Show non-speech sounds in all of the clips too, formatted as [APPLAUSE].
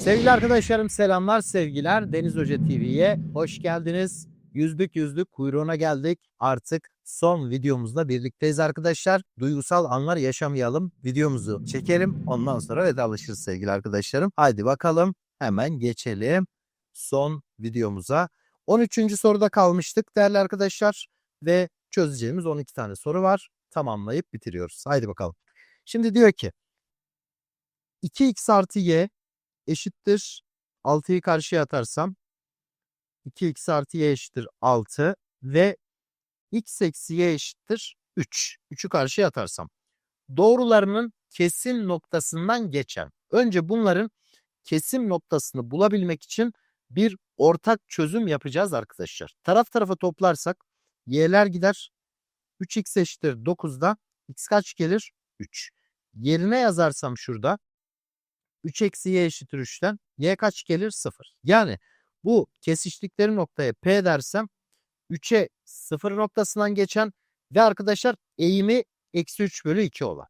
Sevgili arkadaşlarım selamlar sevgiler Deniz Hoca TV'ye hoş geldiniz. Yüzlük yüzlük kuyruğuna geldik. Artık son videomuzda birlikteyiz arkadaşlar. Duygusal anlar yaşamayalım. Videomuzu çekelim. Ondan sonra vedalaşırız sevgili arkadaşlarım. Haydi bakalım hemen geçelim son videomuza. 13. soruda kalmıştık değerli arkadaşlar. Ve çözeceğimiz 12 tane soru var. Tamamlayıp bitiriyoruz. Haydi bakalım. Şimdi diyor ki 2x artı y eşittir 6'yı karşıya atarsam 2x artı y eşittir 6 ve x eksi y eşittir 3. 3'ü karşıya atarsam. Doğrularının kesim noktasından geçen. Önce bunların kesim noktasını bulabilmek için bir ortak çözüm yapacağız arkadaşlar. Taraf tarafa toplarsak y'ler gider. 3x eşittir 9'da x kaç gelir? 3. Yerine yazarsam şurada 3 eksi y eşittir 3'ten y kaç gelir? 0. Yani bu kesiştikleri noktaya p dersem 3'e 0 noktasından geçen ve arkadaşlar eğimi eksi 3 bölü 2 olan.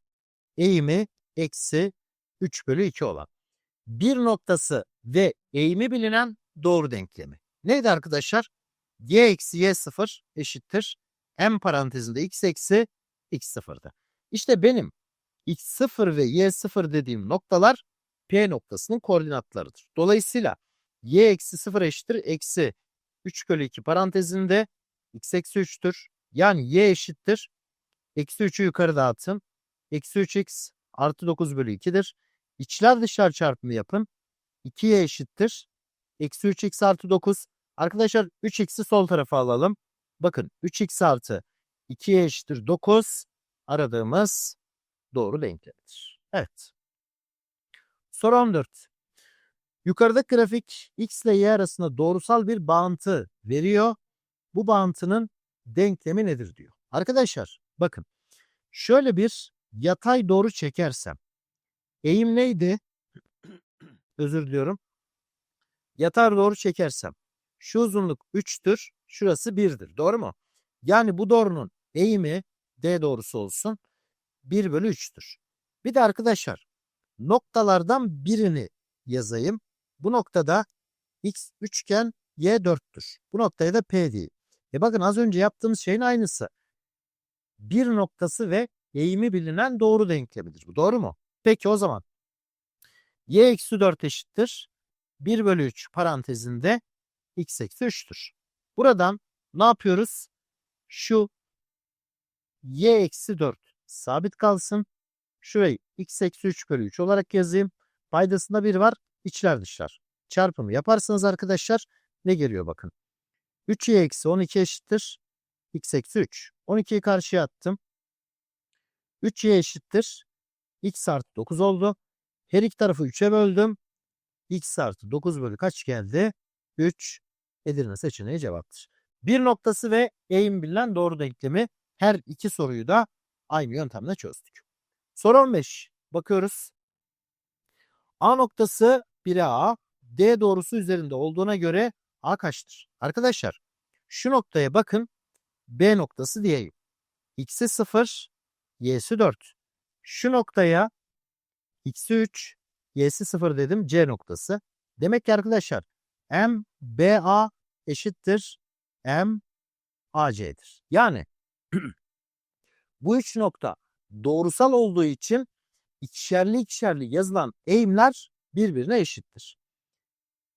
Eğimi eksi 3 bölü 2 olan. Bir noktası ve eğimi bilinen doğru denklemi. Neydi arkadaşlar? y eksi y 0 eşittir. m parantezinde x eksi x 0'dı. İşte benim x0 ve y0 dediğim noktalar P noktasının koordinatlarıdır. Dolayısıyla y eksi 0 eşittir eksi 3 bölü 2 parantezinde x eksi 3'tür. Yani y eşittir. Eksi 3'ü yukarı dağıtın. Eksi 3x artı 9 bölü 2'dir. İçler dışlar çarpımı yapın. 2y eşittir. Eksi 3x artı 9. Arkadaşlar 3x'i sol tarafa alalım. Bakın 3x artı 2y eşittir 9. Aradığımız doğru denklemdir. Evet. Soru 14. Yukarıda grafik x ile y arasında doğrusal bir bağıntı veriyor. Bu bağıntının denklemi nedir diyor. Arkadaşlar bakın şöyle bir yatay doğru çekersem eğim neydi? [CLEARS THROAT] Özür diliyorum. Yatay doğru çekersem şu uzunluk 3'tür, şurası 1'dir. Doğru mu? Yani bu doğrunun eğimi D doğrusu olsun 1 bölü 3'tür. Bir de arkadaşlar noktalardan birini yazayım. Bu noktada x üçgen y 4'tür. Bu noktaya da p diyeyim. E bakın az önce yaptığımız şeyin aynısı. Bir noktası ve eğimi bilinen doğru denklemidir. Bu doğru mu? Peki o zaman y eksi 4 eşittir. 1 bölü 3 parantezinde x eksi 3'tür. Buradan ne yapıyoruz? Şu y eksi 4 sabit kalsın. Şurayı x eksi 3 bölü 3 olarak yazayım. Paydasında 1 var. içler dışlar. Çarpımı yaparsanız arkadaşlar ne geliyor bakın. 3y eksi 12 eşittir. x eksi 3. 12'yi karşıya attım. 3y eşittir. x artı 9 oldu. Her iki tarafı 3'e böldüm. x artı 9 bölü kaç geldi? 3. Edirne seçeneği cevaptır. Bir noktası ve eğim bilinen doğru denklemi her iki soruyu da aynı yöntemle çözdük. Soru 15. Bakıyoruz. A noktası 1'e A, D doğrusu üzerinde olduğuna göre A kaçtır? Arkadaşlar şu noktaya bakın. B noktası diyeyim. X'i 0, Y'si 4. Şu noktaya X'i 3, Y'si 0 dedim C noktası. Demek ki arkadaşlar M, B, A eşittir M, AC'dir. Yani [CLEARS THROAT] bu üç nokta doğrusal olduğu için ikişerli ikişerli yazılan eğimler birbirine eşittir.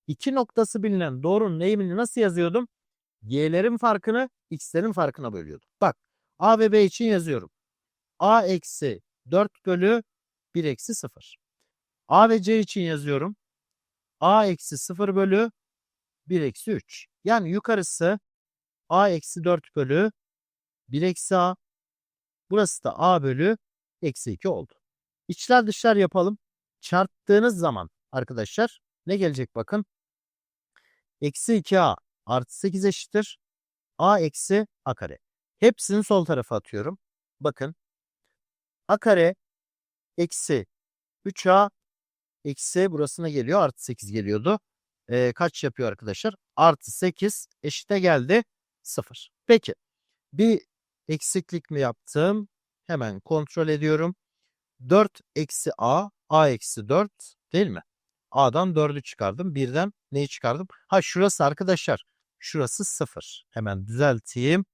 İki noktası bilinen doğrunun eğimini nasıl yazıyordum? Y'lerin farkını x'lerin farkına bölüyordum. Bak A ve B için yazıyorum. A eksi 4 bölü 1 eksi 0. A ve C için yazıyorum. A eksi 0 bölü 1 eksi 3. Yani yukarısı A eksi 4 bölü 1 eksi A. Burası da A bölü eksi 2 oldu. İçler dışlar yapalım. Çarptığınız zaman arkadaşlar ne gelecek bakın. Eksi 2A artı 8 eşittir. A eksi A kare. Hepsini sol tarafa atıyorum. Bakın. A kare eksi 3A eksi burasına geliyor. Artı 8 geliyordu. Ee, kaç yapıyor arkadaşlar? Artı 8 eşite geldi 0. Peki. Bir eksiklik mi yaptım? Hemen kontrol ediyorum. 4 eksi a, a eksi 4 değil mi? A'dan 4'ü çıkardım. Birden neyi çıkardım? Ha şurası arkadaşlar. Şurası 0. Hemen düzelteyim.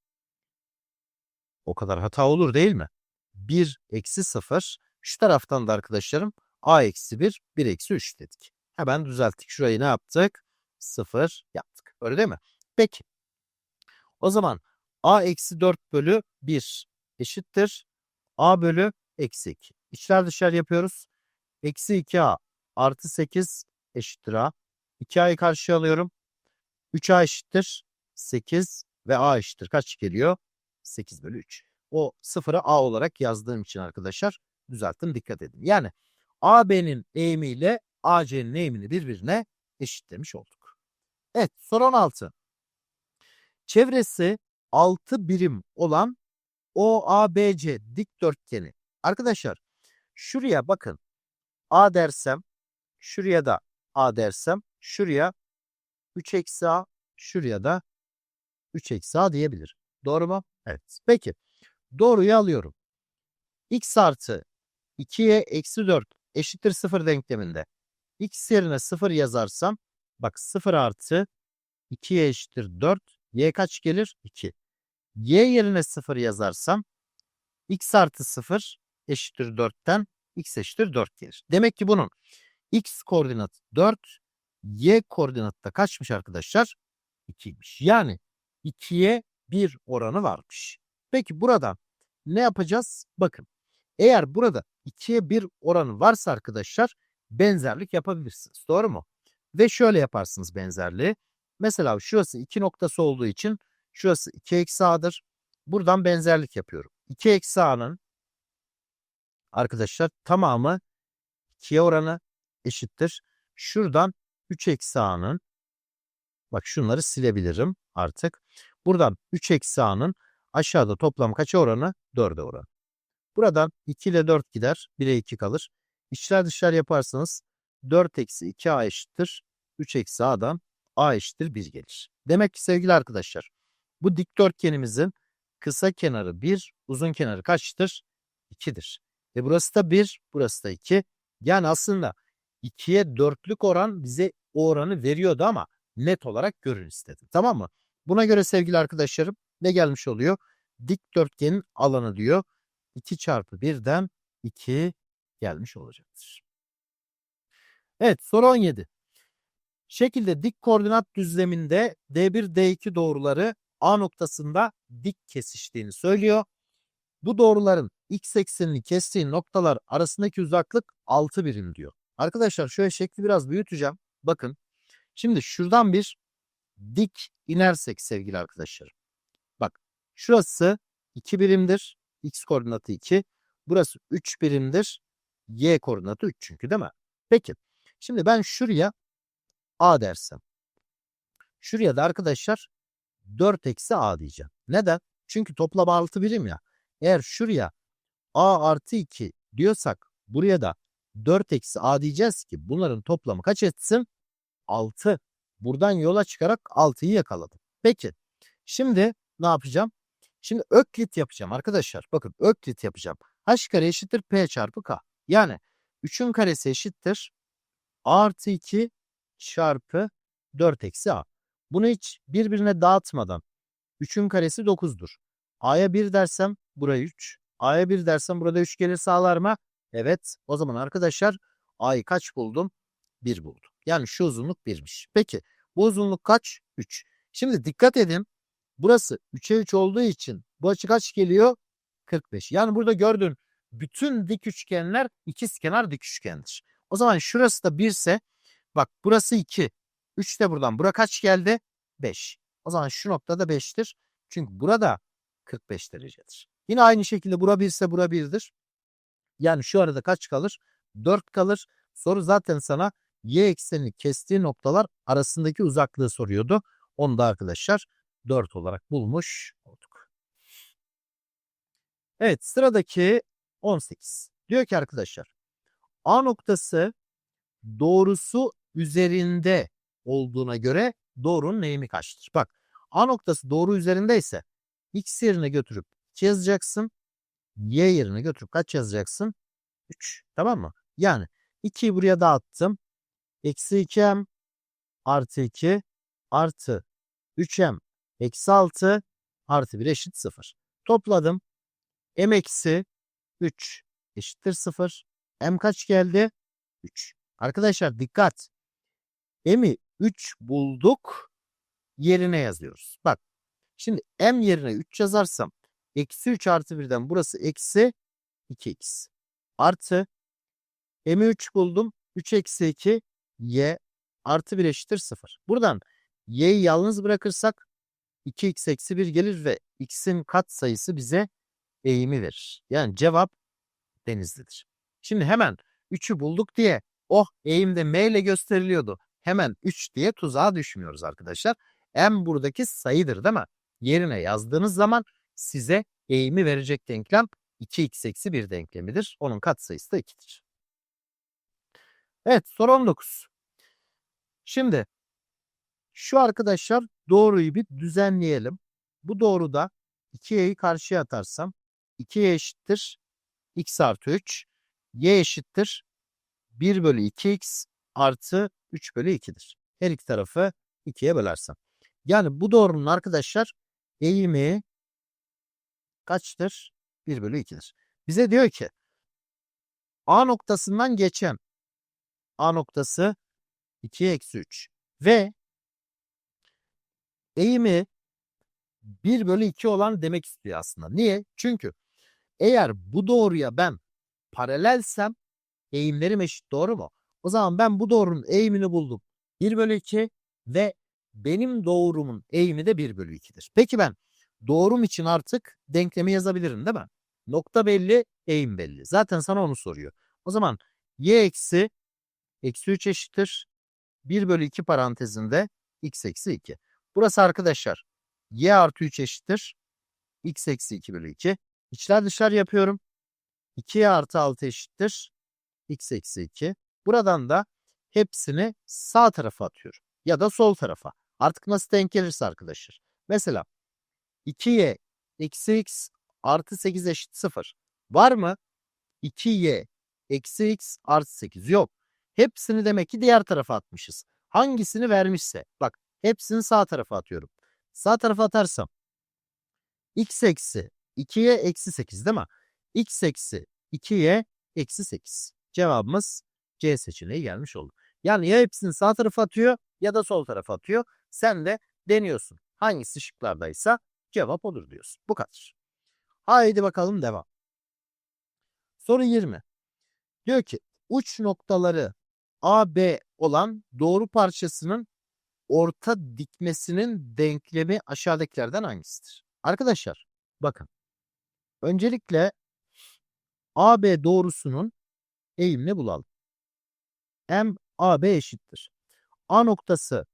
O kadar hata olur değil mi? 1 eksi 0. Şu taraftan da arkadaşlarım A eksi 1, 1 eksi 3 dedik. Hemen düzelttik. Şurayı ne yaptık? 0 yaptık. Öyle değil mi? Peki. O zaman A eksi 4 bölü 1 eşittir. A bölü eksi 2. İçler dışlar yapıyoruz. Eksi 2A artı 8 eşittir A. 2A'yı karşıya alıyorum. 3A eşittir 8 ve A eşittir kaç geliyor? 8 bölü 3. O sıfırı A olarak yazdığım için arkadaşlar düzelttim dikkat edin. Yani AB'nin eğimiyle AC'nin eğimini birbirine eşitlemiş olduk. Evet soru 16. Çevresi 6 birim olan OABC dikdörtgeni. Arkadaşlar şuraya bakın. A dersem şuraya da A dersem şuraya 3 eksi A şuraya da 3 eksi A diyebilir. Doğru mu? Evet. Peki. Doğruyu alıyorum. X artı 2'ye eksi 4 eşittir 0 denkleminde. X yerine 0 yazarsam bak 0 artı 2'ye eşittir 4. Y kaç gelir? 2. Y yerine 0 yazarsam x artı 0 eşittir 4'ten x eşittir 4 gelir. Demek ki bunun x koordinatı 4, y koordinatı da kaçmış arkadaşlar? 2'ymiş. Yani 2'ye 1 oranı varmış. Peki burada ne yapacağız? Bakın eğer burada 2'ye 1 oranı varsa arkadaşlar benzerlik yapabilirsiniz. Doğru mu? Ve şöyle yaparsınız benzerliği. Mesela şurası 2 noktası olduğu için şurası 2 eksi a'dır. Buradan benzerlik yapıyorum. 2 eksi a'nın arkadaşlar tamamı 2'ye oranı eşittir. Şuradan 3 eksi a'nın bak şunları silebilirim artık. Buradan 3 eksi a'nın aşağıda toplam kaça oranı? 4'e oranı. Buradan 2 ile 4 gider. 1'e 2 kalır. İçler dışlar yaparsanız 4 eksi 2a eşittir. 3 eksi a'dan a eşittir 1 gelir. Demek ki sevgili arkadaşlar bu dikdörtgenimizin kısa kenarı 1, uzun kenarı kaçtır? 2'dir. Ve burası da 1, burası da 2. Yani aslında 2'ye 4'lük oran bize o oranı veriyordu ama net olarak görün istedim. Tamam mı? Buna göre sevgili arkadaşlarım ne gelmiş oluyor? Dikdörtgenin alanı diyor. 2 çarpı 1'den 2 gelmiş olacaktır. Evet soru 17. Şekilde dik koordinat düzleminde D1 D2 doğruları A noktasında dik kesiştiğini söylüyor. Bu doğruların x eksenini kestiği noktalar arasındaki uzaklık 6 birim diyor. Arkadaşlar şöyle şekli biraz büyüteceğim. Bakın. Şimdi şuradan bir dik inersek sevgili arkadaşlarım. Bak şurası 2 birimdir. X koordinatı 2. Burası 3 birimdir. Y koordinatı 3 çünkü değil mi? Peki. Şimdi ben şuraya A dersem. Şuraya da arkadaşlar 4 eksi A diyeceğim. Neden? Çünkü toplam 6 birim ya. Eğer şuraya A artı 2 diyorsak buraya da 4 eksi A diyeceğiz ki bunların toplamı kaç etsin? 6. Buradan yola çıkarak 6'yı yakaladım. Peki. Şimdi ne yapacağım? Şimdi öklit yapacağım arkadaşlar. Bakın öklit yapacağım. H kare eşittir P çarpı K. Yani 3'ün karesi eşittir. A artı 2 çarpı 4 eksi A. Bunu hiç birbirine dağıtmadan 3'ün karesi 9'dur. A'ya 1 dersem buraya 3. A'ya 1 dersem burada 3 gelir sağlar mı? Evet. O zaman arkadaşlar A'yı kaç buldum? 1 buldum. Yani şu uzunluk 1'miş. Peki bu uzunluk kaç? 3. Şimdi dikkat edin. Burası 3'e 3 olduğu için bu açı kaç geliyor? 45. Yani burada gördüğün bütün dik üçgenler ikizkenar dik üçgendir. O zaman şurası da 1 ise bak burası 2. 3 de buradan. Bura kaç geldi? 5. O zaman şu noktada 5'tir. Çünkü burada 45 derecedir. Yine aynı şekilde bura 1 ise bura 1'dir. Yani şu arada kaç kalır? 4 kalır. Soru zaten sana y eksenini kestiği noktalar arasındaki uzaklığı soruyordu. Onu da arkadaşlar 4 olarak bulmuş olduk. Evet sıradaki 18. Diyor ki arkadaşlar A noktası doğrusu üzerinde olduğuna göre doğrunun eğimi kaçtır? Bak A noktası doğru üzerindeyse x yerine götürüp 2 yazacaksın. Y yerine götürüp kaç yazacaksın? 3. Tamam mı? Yani 2'yi buraya dağıttım. eksi 2m artı 2 artı 3m eksi 6 artı 1 eşit 0. Topladım. m eksi 3 eşittir 0. m kaç geldi? 3. Arkadaşlar dikkat. M'i 3 bulduk. Yerine yazıyoruz. Bak. Şimdi m yerine 3 yazarsam eksi 3 artı 1'den burası eksi 2x. Artı m'i 3 buldum. 3 eksi 2 y artı 1 eşittir 0. Buradan y'yi yalnız bırakırsak 2x eksi 1 gelir ve x'in kat sayısı bize eğimi verir. Yani cevap Denizli'dir. Şimdi hemen 3'ü bulduk diye oh eğimde m ile gösteriliyordu. Hemen 3 diye tuzağa düşmüyoruz arkadaşlar. M buradaki sayıdır değil mi? Yerine yazdığınız zaman size eğimi verecek denklem 2x eksi 1 denklemidir. Onun katsayısı da 2'dir. Evet soru 19. Şimdi şu arkadaşlar doğruyu bir düzenleyelim. Bu doğruda 2y'yi karşıya atarsam 2y eşittir x artı 3. y eşittir 1 bölü 2x artı 3 bölü 2'dir. Her iki tarafı 2'ye bölersem. Yani bu doğrunun arkadaşlar eğimi kaçtır? 1 bölü 2'dir. Bize diyor ki A noktasından geçen A noktası 2 eksi 3 ve eğimi 1 bölü 2 olan demek istiyor aslında. Niye? Çünkü eğer bu doğruya ben paralelsem eğimlerim eşit doğru mu? O zaman ben bu doğrunun eğimini buldum. 1 bölü 2 ve benim doğrumun eğimi de 1 bölü 2'dir. Peki ben doğrum için artık denklemi yazabilirim değil mi? Nokta belli, eğim belli. Zaten sana onu soruyor. O zaman y eksi eksi 3 eşittir. 1 bölü 2 parantezinde x eksi 2. Burası arkadaşlar y artı 3 eşittir. x eksi 2 bölü 2. İçler dışlar yapıyorum. 2y artı 6 eşittir. x eksi 2. Buradan da hepsini sağ tarafa atıyorum. Ya da sol tarafa. Artık nasıl denk gelirse arkadaşlar. Mesela 2y eksi x artı 8 eşit 0. Var mı? 2y eksi x artı 8 yok. Hepsini demek ki diğer tarafa atmışız. Hangisini vermişse. Bak hepsini sağ tarafa atıyorum. Sağ tarafa atarsam x eksi 2y eksi 8 değil mi? x eksi 2y eksi 8. Cevabımız C seçeneği gelmiş oldu. Yani ya hepsini sağ tarafa atıyor ya da sol tarafa atıyor. Sen de deniyorsun. Hangisi şıklardaysa cevap olur diyorsun. Bu kadar. Haydi bakalım devam. Soru 20. Diyor ki uç noktaları AB olan doğru parçasının orta dikmesinin denklemi aşağıdakilerden hangisidir? Arkadaşlar bakın. Öncelikle AB doğrusunun eğimini bulalım. M AB eşittir. A noktası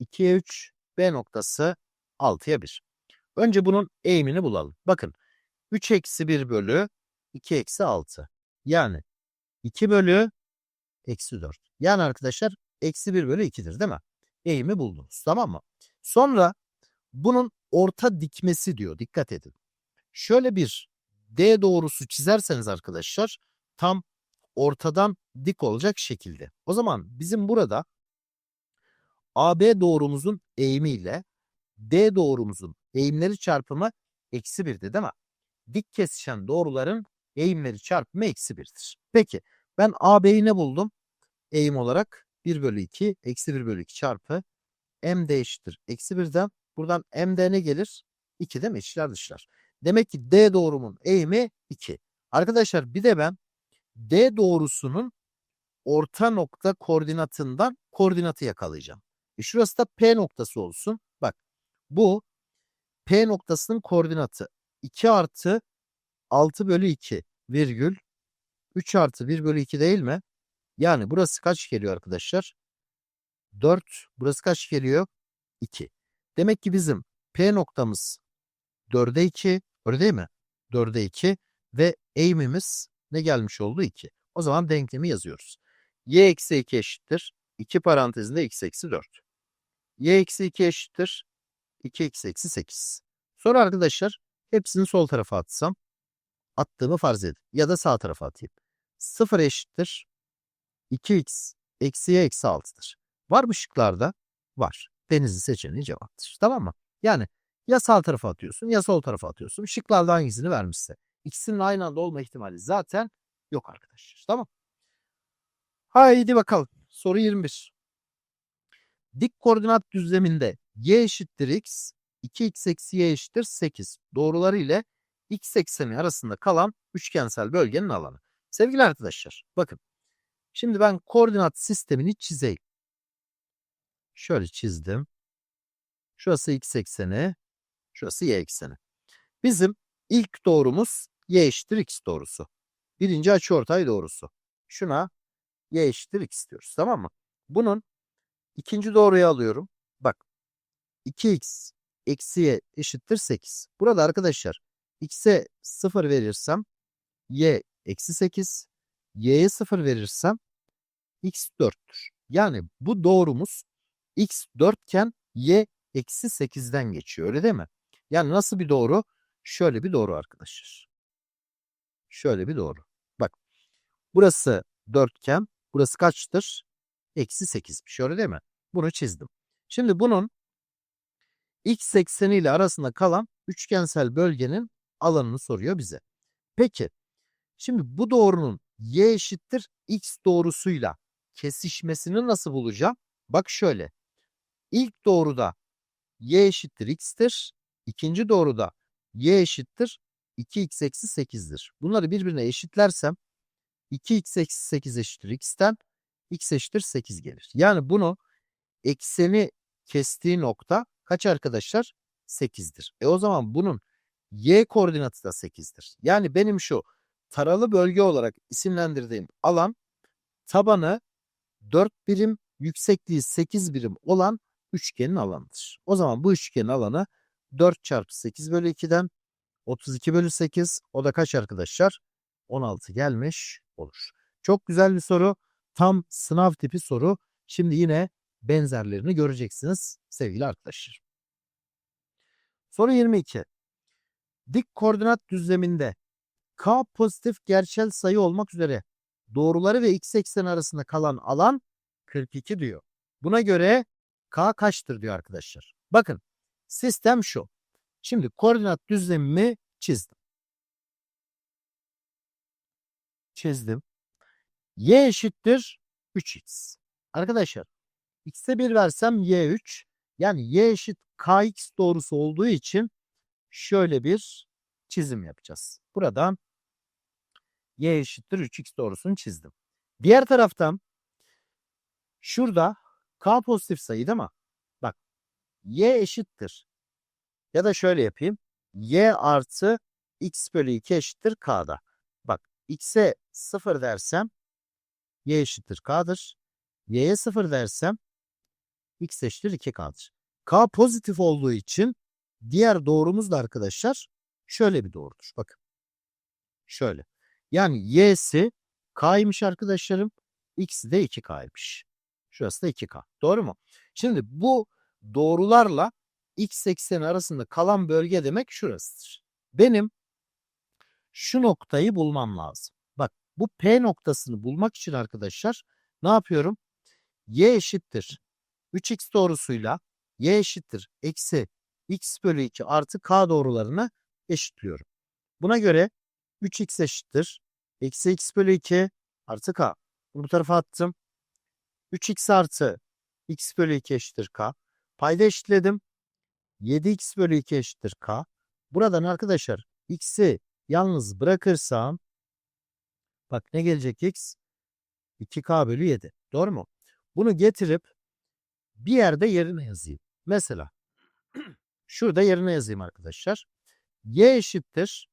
2'ye 3, B noktası 6'ya 1. Önce bunun eğimini bulalım. Bakın 3 eksi 1 bölü 2 eksi 6. Yani 2 bölü eksi 4. Yani arkadaşlar eksi 1 bölü 2'dir değil mi? Eğimi buldunuz tamam mı? Sonra bunun orta dikmesi diyor. Dikkat edin. Şöyle bir D doğrusu çizerseniz arkadaşlar tam ortadan dik olacak şekilde. O zaman bizim burada AB doğrumuzun eğimiyle D doğrumuzun eğimleri çarpımı eksi 1'di değil mi? Dik kesişen doğruların eğimleri çarpımı eksi 1'dir. Peki ben AB'yi ne buldum? Eğim olarak 1 bölü 2 eksi 1 bölü 2 çarpı MD eşittir. Eksi 1'den buradan MD ne gelir? 2 değil mi? İçler dışlar. Demek ki D doğrumun eğimi 2. Arkadaşlar bir de ben D doğrusunun orta nokta koordinatından koordinatı yakalayacağım. E şurası da P noktası olsun. Bak bu P noktasının koordinatı 2 artı 6 bölü 2 virgül 3 artı 1 bölü 2 değil mi? Yani burası kaç geliyor arkadaşlar? 4. Burası kaç geliyor? 2. Demek ki bizim P noktamız 4'e 2. Öyle değil mi? 4'e 2 ve eğimimiz ne gelmiş oldu? 2. O zaman denklemi yazıyoruz. y eksi 2 eşittir. 2 parantezinde x eksi 4. y eksi 2 eşittir. 2x eksi 8. Sonra arkadaşlar hepsini sol tarafa atsam attığımı farz edin. Ya da sağ tarafa atayım. 0 eşittir. 2x eksi y eksi 6'dır. Var mı şıklarda? Var. Denizli seçeneği cevaptır. Tamam mı? Yani ya sağ tarafa atıyorsun ya sol tarafa atıyorsun. Şıklarda hangisini vermişse. İkisinin aynı anda olma ihtimali zaten yok arkadaşlar. Tamam. Haydi bakalım. Soru 21. Dik koordinat düzleminde y eşittir x, 2x eksi y eşittir 8 doğruları ile x ekseni arasında kalan üçgensel bölgenin alanı. Sevgili arkadaşlar bakın. Şimdi ben koordinat sistemini çizeyim. Şöyle çizdim. Şurası x ekseni, şurası y ekseni. Bizim ilk doğrumuz y eşittir x doğrusu. Birinci açıortay doğrusu. Şuna y eşittir x diyoruz tamam mı? Bunun ikinci doğruyu alıyorum. Bak 2x eksi y eşittir 8. Burada arkadaşlar x'e 0 verirsem y eksi 8, y'ye 0 verirsem x 4'tür. Yani bu doğrumuz x 4 iken y eksi 8'den geçiyor öyle değil mi? Yani nasıl bir doğru? Şöyle bir doğru arkadaşlar. Şöyle bir doğru. Bak burası 4 iken burası kaçtır? Eksi 8'miş öyle değil mi? Bunu çizdim. Şimdi bunun x ekseni ile arasında kalan üçgensel bölgenin alanını soruyor bize. Peki şimdi bu doğrunun y eşittir x doğrusuyla kesişmesini nasıl bulacağım? Bak şöyle. İlk doğruda y eşittir x'tir. İkinci doğruda y eşittir 2x eksi 8'dir. Bunları birbirine eşitlersem 2x eksi 8 eşittir x'ten x eşittir 8 gelir. Yani bunu ekseni kestiği nokta kaç arkadaşlar? 8'dir. E o zaman bunun y koordinatı da 8'dir. Yani benim şu taralı bölge olarak isimlendirdiğim alan tabanı 4 birim, yüksekliği 8 birim olan üçgenin alanıdır. O zaman bu üçgenin alanı 4 çarpı 8 bölü 2'den 32 bölü 8 o da kaç arkadaşlar? 16 gelmiş olur. Çok güzel bir soru. Tam sınav tipi soru. Şimdi yine benzerlerini göreceksiniz sevgili arkadaşlar. Soru 22. Dik koordinat düzleminde k pozitif gerçel sayı olmak üzere doğruları ve x eksen arasında kalan alan 42 diyor. Buna göre k kaçtır diyor arkadaşlar. Bakın sistem şu. Şimdi koordinat düzlemimi çizdim. Çizdim. y eşittir 3x. Arkadaşlar x'e 1 versem y 3. Yani y eşit kx doğrusu olduğu için şöyle bir çizim yapacağız. Buradan y eşittir 3x doğrusunu çizdim. Diğer taraftan şurada k pozitif sayı değil mi? Bak y eşittir. Ya da şöyle yapayım. y artı x bölü 2 eşittir k'da. Bak x'e 0 dersem y eşittir k'dır. y'ye 0 dersem x eşittir 2k'dır. k pozitif olduğu için diğer doğrumuz da arkadaşlar şöyle bir doğrudur. Bakın. Şöyle. Yani y'si k'ymış arkadaşlarım. x'i de 2k'ymış. Şurası da 2k. Doğru mu? Şimdi bu doğrularla x ekseni arasında kalan bölge demek şurasıdır. Benim şu noktayı bulmam lazım. Bak bu P noktasını bulmak için arkadaşlar ne yapıyorum? Y eşittir 3x doğrusuyla y eşittir eksi x bölü 2 artı k doğrularını eşitliyorum. Buna göre 3x eşittir eksi x bölü 2 artı k. Bunu bu tarafa attım. 3x artı x bölü 2 eşittir k. Payda eşitledim. 7x bölü 2 eşittir k. Buradan arkadaşlar x'i yalnız bırakırsam bak ne gelecek x? 2k bölü 7. Doğru mu? Bunu getirip bir yerde yerine yazayım. Mesela [CLEARS THROAT] şurada yerine yazayım arkadaşlar. y eşittir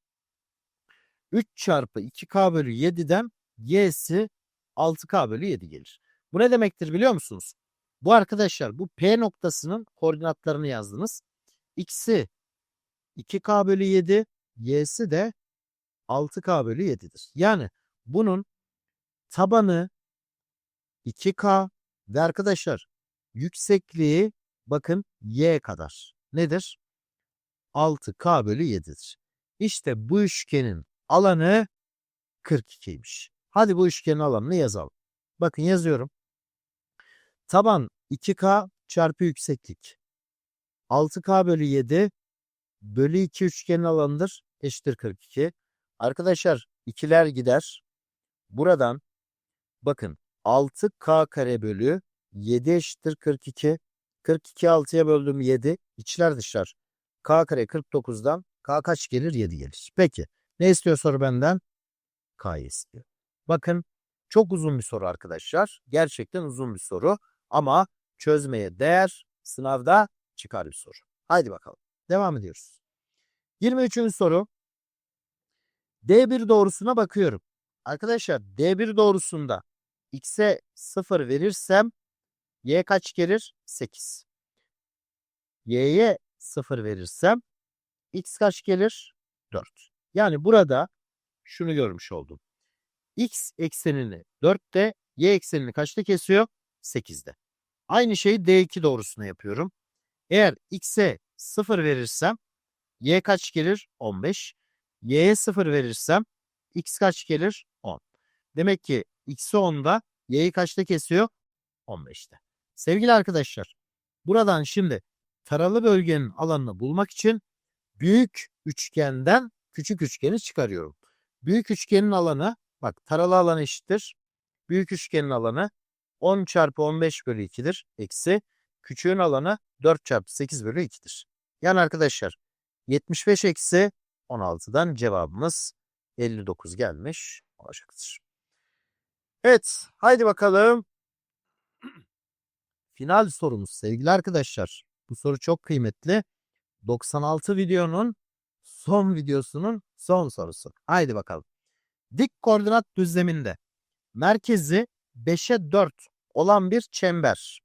3 çarpı 2k bölü 7'den y'si 6k bölü 7 gelir. Bu ne demektir biliyor musunuz? Bu arkadaşlar bu P noktasının koordinatlarını yazdınız. X'i 2K bölü 7, Y'si de 6K bölü 7'dir. Yani bunun tabanı 2K ve arkadaşlar yüksekliği bakın Y kadar. Nedir? 6K bölü 7'dir. İşte bu üçgenin alanı 42'ymiş. Hadi bu üçgenin alanını yazalım. Bakın yazıyorum. Taban 2K çarpı yükseklik. 6K bölü 7 bölü 2 üçgenin alanıdır. Eşittir 42. Arkadaşlar ikiler gider. Buradan bakın 6K kare bölü 7 eşittir 42. 42 6'ya böldüm 7. İçler dışlar. K kare 49'dan K kaç gelir? 7 gelir. Peki. Ne istiyor soru benden? K'yı istiyor. Bakın çok uzun bir soru arkadaşlar. Gerçekten uzun bir soru ama çözmeye değer sınavda çıkar bir soru. Haydi bakalım. Devam ediyoruz. 23. soru. D1 doğrusuna bakıyorum. Arkadaşlar D1 doğrusunda x'e 0 verirsem y kaç gelir? 8. y'ye 0 verirsem x kaç gelir? 4. Yani burada şunu görmüş oldum. x eksenini 4'te, y eksenini kaçta kesiyor? 8'de. Aynı şeyi D2 doğrusuna yapıyorum. Eğer x'e 0 verirsem y kaç gelir? 15. y'ye 0 verirsem x kaç gelir? 10. Demek ki x'i 10'da, y'yi kaçta kesiyor? 15'te. Sevgili arkadaşlar, buradan şimdi taralı bölgenin alanını bulmak için büyük üçgenden küçük üçgeni çıkarıyorum. Büyük üçgenin alanı, bak taralı alan eşittir. Büyük üçgenin alanı 10 çarpı 15 bölü 2'dir. Eksi küçüğün alanı 4 çarpı 8 bölü 2'dir. Yani arkadaşlar 75 eksi 16'dan cevabımız 59 gelmiş olacaktır. Evet haydi bakalım. [CLEARS THROAT] Final sorumuz sevgili arkadaşlar. Bu soru çok kıymetli. 96 videonun son videosunun son sorusu. Haydi bakalım. Dik koordinat düzleminde merkezi 5'e 4 olan bir çember.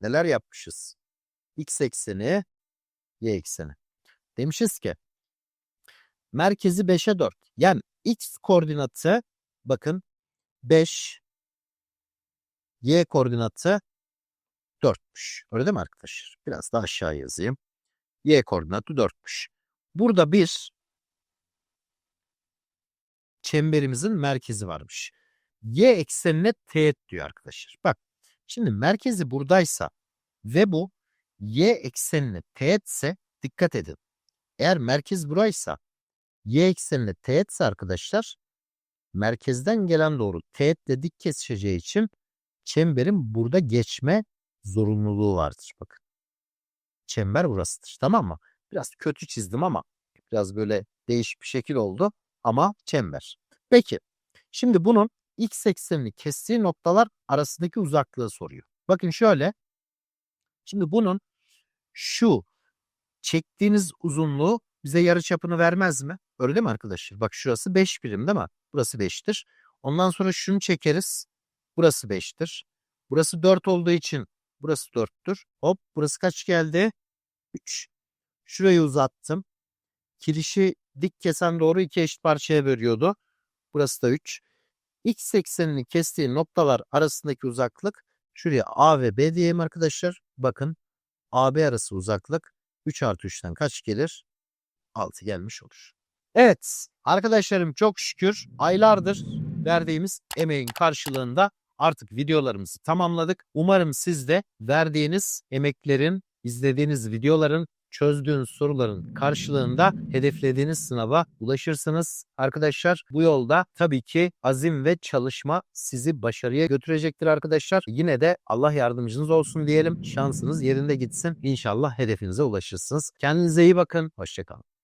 Neler yapmışız. X ekseni, Y ekseni. Demişiz ki merkezi 5'e 4. Yani X koordinatı bakın 5, Y koordinatı 4'müş. Öyle değil mi arkadaşlar? Biraz daha aşağı yazayım. Y koordinatı 4'müş. Burada bir çemberimizin merkezi varmış. Y eksenine teğet diyor arkadaşlar. Bak şimdi merkezi buradaysa ve bu Y eksenine teğetse dikkat edin. Eğer merkez buraysa Y eksenine teğetse arkadaşlar merkezden gelen doğru teğetle dik kesişeceği için çemberin burada geçme zorunluluğu vardır. Bakın. Çember burasıdır. Tamam mı? Biraz kötü çizdim ama biraz böyle değişik bir şekil oldu ama çember. Peki. Şimdi bunun x eksenini kestiği noktalar arasındaki uzaklığı soruyor. Bakın şöyle. Şimdi bunun şu çektiğiniz uzunluğu bize yarı çapını vermez mi? Öyle değil mi arkadaşlar? Bak şurası 5 birim değil mi? Burası 5'tir. Ondan sonra şunu çekeriz. Burası 5'tir. Burası 4 olduğu için burası 4'tür. Hop burası kaç geldi? 3. Şurayı uzattım. Kirişi dik kesen doğru iki eşit parçaya bölüyordu. Burası da 3. X eksenini kestiği noktalar arasındaki uzaklık şuraya A ve B diyeyim arkadaşlar. Bakın AB arası uzaklık 3 artı 3'ten kaç gelir? 6 gelmiş olur. Evet arkadaşlarım çok şükür aylardır verdiğimiz emeğin karşılığında artık videolarımızı tamamladık. Umarım siz de verdiğiniz emeklerin, izlediğiniz videoların çözdüğünüz soruların karşılığında hedeflediğiniz sınava ulaşırsınız. Arkadaşlar bu yolda tabii ki azim ve çalışma sizi başarıya götürecektir arkadaşlar. Yine de Allah yardımcınız olsun diyelim. Şansınız yerinde gitsin. İnşallah hedefinize ulaşırsınız. Kendinize iyi bakın. Hoşçakalın.